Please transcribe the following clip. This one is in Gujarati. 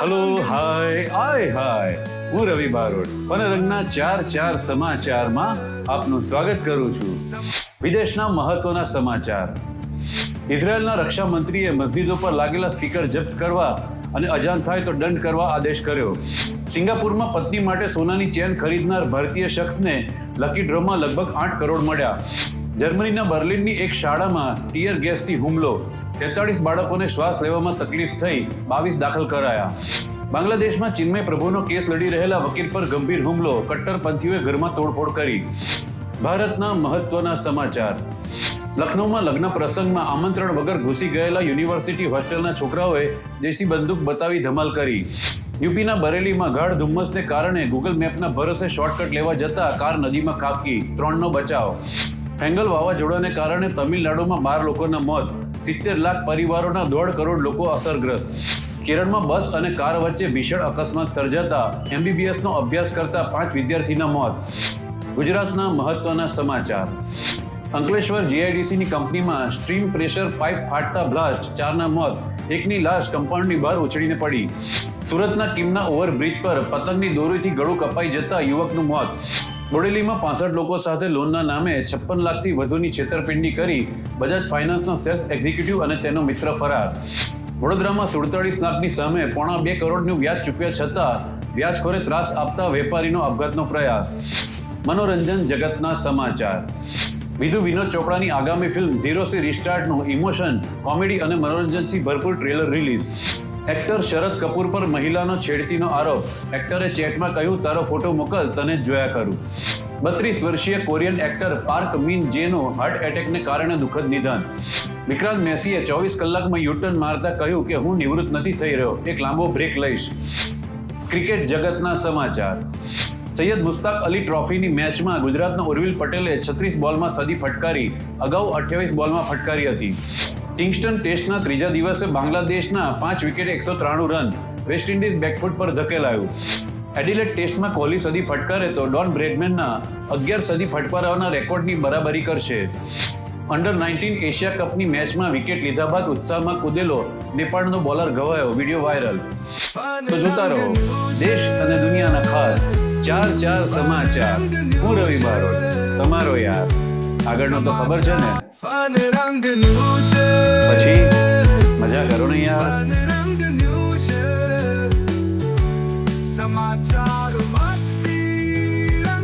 હલો હાય આય હાય હું રવિ બારોટ વનરંગના ચાર ચાર સમાચારમાં આપનું સ્વાગત કરું છું. વિદેશના મહત્વના સમાચાર. ઇઝરાયલના રક્ષા મંત્રીએ મસ્જિદો પર લાગેલા સ્ટીકર જપ્ત કરવા અને અજાણ થાય તો દંડ કરવા આદેશ કર્યો. સિંગાપુરમાં પત્ની માટે સોનાની ચેન ખરીદનાર ભારતીય શખ્સને લકી ડ્રોમાં લગભગ આઠ કરોડ મળ્યા. જર્મનીના બર્લિનની એક શાળામાં ટીયર ગેસથી હુમલો. તેતાળીસ બાળકોને શ્વાસ લેવામાં તકલીફ થઈ, બાવીસ દાખલ કરાયા. બાંગ્લાદેશમાં ચિન્મય પ્રભુનો કેસ લડી રહેલા વકીલ પર ગંભીર હુમલો કટ્ટરપંથીઓએ ઘરમાં તોડફોડ કરી. ભારતના મહત્વના સમાચાર. લખનૌમાં લગ્ન પ્રસંગમાં આમંત્રણ વગર ઘૂસી ગયેલા યુનિવર્સિટી હોસ્ટેલના છોકરાઓએ દેશી બંદૂક બતાવી ધમાલ કરી. યુપીના બરેલીમાં ગાઢ ધુમ્મસને કારણે ગૂગલ મેપના ભરોસે શોર્ટકટ લેવા જતા કાર નદીમાં ખાબકી. ત્રણનો બચાવ. ફેંગલ વાવાઝોડાને કારણે તમિલનાડુમાં બાર લોકોના મોત. સિત્તેર લાખ પરિવારોના દોઢ કરોડ લોકો અસરગ્રસ્ત. કેરળમાં બસ અને કાર વચ્ચે ભીષણ અકસ્માત સર્જાતા એમબીબીએસનો અભ્યાસ કરતા પાંચ વિદ્યાર્થીના મોત. ગુજરાતના મહત્વના સમાચાર. અંકલેશ્વર જીઆઈડીસીની કંપનીમાં સ્ટ્રીમ પ્રેશર પાઇપ ફાટતા બ્લાસ્ટ, ચારના મોત. એકની લાશ કમ્પાઉન્ડની બહાર ઉછળીને પડી. સુરતના કિમના ઓવરબ્રિજ પર પતંગની દોરીથી ગળું કપાઈ જતા યુવકનું મોત. બોડેલીમાં પાસઠ લોકો સાથે લોનના નામે છપ્પન લાખથી વધુની છેતરપિંડી કરી બજાજ ફાઇનાન્સનો સેલ્સ એક્ઝિક્યુટિવ અને તેનો મિત્ર ફરાર. વડોદરામાં સુડતાળીસ લાખની સામે પોણા બે કરોડનું વ્યાજ ચૂક્યા છતાં વ્યાજખોરે ત્રાસ આપતા વેપારીનો આપઘાતનો પ્રયાસ. મનોરંજન જગતના સમાચાર. વિધુ વિનોદ ચોપડાની આગામી ફિલ્મ ઝીરો સી રિસ્ટાર્ટનું ઇમોશન, કોમેડી અને મનોરંજનથી ભરપૂર trailer release. Actor Sharad Kapoor પર મહિલાનો છેડતીનો આરોપ. એક્ટરે ચેટમાં કહ્યું, તારો ફોટો મોકલ, તને જોયા કરું. બત્રીસ વર્ષીય કોરિયન એક્ટર પાર્ક મિન જેનું હાર્ટ એટેકને કારણે દુઃખદ નિધન. વિક્રાંત મેસીએ ચોવીસ કલાકમાં યુટર્ન મારતા કહ્યું કે, હું નિવૃત્ત નથી થઈ રહ્યો, એક લાંબો બ્રેક લઈશ. ક્રિકેટ જગતના સમાચાર. સૈયદ મુસ્તાક અલી ટ્રોફીની મેચમાં ગુજરાતના ઉર્વિલ પટેલે છત્રીસ બોલમાં સદી ફટકારી, અગાઉ અઠ્યાવીસ બોલમાં ફટકારી હતી. કિંગસ્ટન ટેસ્ટના ત્રીજા દિવસે બાંગ્લાદેશના પાંચ વિકેટે એકસો ત્રાણું રન વેસ્ટ ઇન્ડિઝ બેકફૂટ પર ધકેલાયું. એડિલેટ ટેસ્ટમાં કોહલી સદી ફટકારે તો ડોન બ્રેડમેનના અગિયાર સદી ફટકારવાના રેકોર્ડની બરાબરી કરશે. અંડર નાઇન્ટીન એશિયા કપની મેચમાં વિકેટ લીધા બાદ ઉત્સાહમાં કૂદેલો નેપાળનો બોલર ઘવાયો વીડિયો વાયરલ. તો જોતા રહો, દેશ અને દુનિયાના ખાસ ચાર ચાર સમાચાર. હું રવિ બારોટ, તમારો યાર. આગળનો તો ખબર છે ને. પછી મજા કરો ને યાર. સમાચાર